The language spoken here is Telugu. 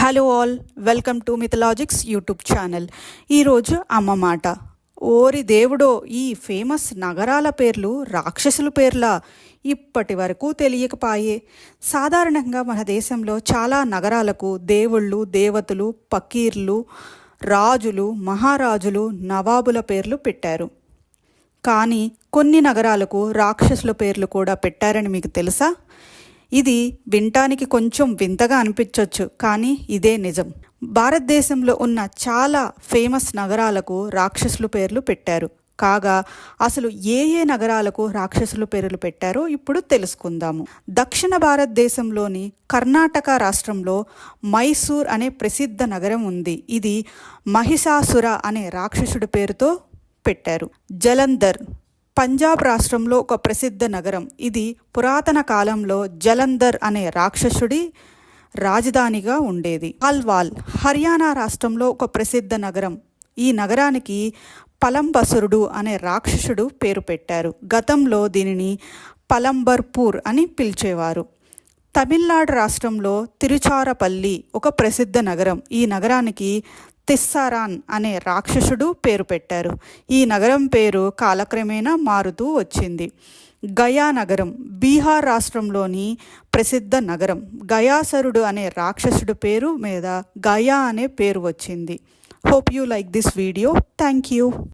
Hello all welcome to Mythologics YouTube channel ఈరోజు అమ్మ మాట. ఓరి దేవుడో ఈ ఫేమస్ నగరాల పేర్లు రాక్షసుల పేర్లా ఇప్పటి వరకు తెలియకపాయే. సాధారణంగా మన దేశంలో చాలా నగరాలకు దేవుళ్ళు దేవతలు పకీర్లు రాజులు మహారాజులు నవాబుల పేర్లు పెట్టారు. కానీ కొన్ని నగరాలకు రాక్షసుల పేర్లు కూడా పెట్టారని మీకు తెలుసా? ఇది వినటానికి కొంచెం వింతగా అనిపించవచ్చు కానీ ఇదే నిజం. భారతదేశంలో ఉన్న చాలా ఫేమస్ నగరాలకు రాక్షసులు పేర్లు పెట్టారు. కాగా అసలు ఏ ఏ నగరాలకు రాక్షసులు పేర్లు పెట్టారో ఇప్పుడు తెలుసుకుందాము. దక్షిణ భారతదేశంలోని కర్ణాటక రాష్ట్రంలో మైసూర్ అనే ప్రసిద్ధ నగరం ఉంది. ఇది మహిషాసుర అనే రాక్షసుడి పేరుతో పెట్టారు. జలంధర్ పంజాబ్ రాష్ట్రంలో ఒక ప్రసిద్ధ నగరం. ఇది పురాతన కాలంలో జలంధర్ అనే రాక్షసుడి రాజధానిగా ఉండేది. అల్వాల్ హర్యానా రాష్ట్రంలో ఒక ప్రసిద్ధ నగరం. ఈ నగరానికి పలంబసురుడు అనే రాక్షసుడు పేరు పెట్టారు. గతంలో దీనిని పలంబర్పూర్ అని పిలిచేవారు. తమిళనాడు రాష్ట్రంలో తిరుచారపల్లి ఒక ప్రసిద్ధ నగరం. ఈ నగరానికి తిస్సారాన్ అనే రాక్షసుడు పేరు పెట్టారు. ఈ నగరం పేరు కాలక్రమేణా మారుతూ వచ్చింది. గయా నగరం బీహార్ రాష్ట్రంలోని ప్రసిద్ధ నగరం. గయాసరుడు అనే రాక్షసుడు పేరు మీద గయా అనే పేరు వచ్చింది. Hope you like this video thank you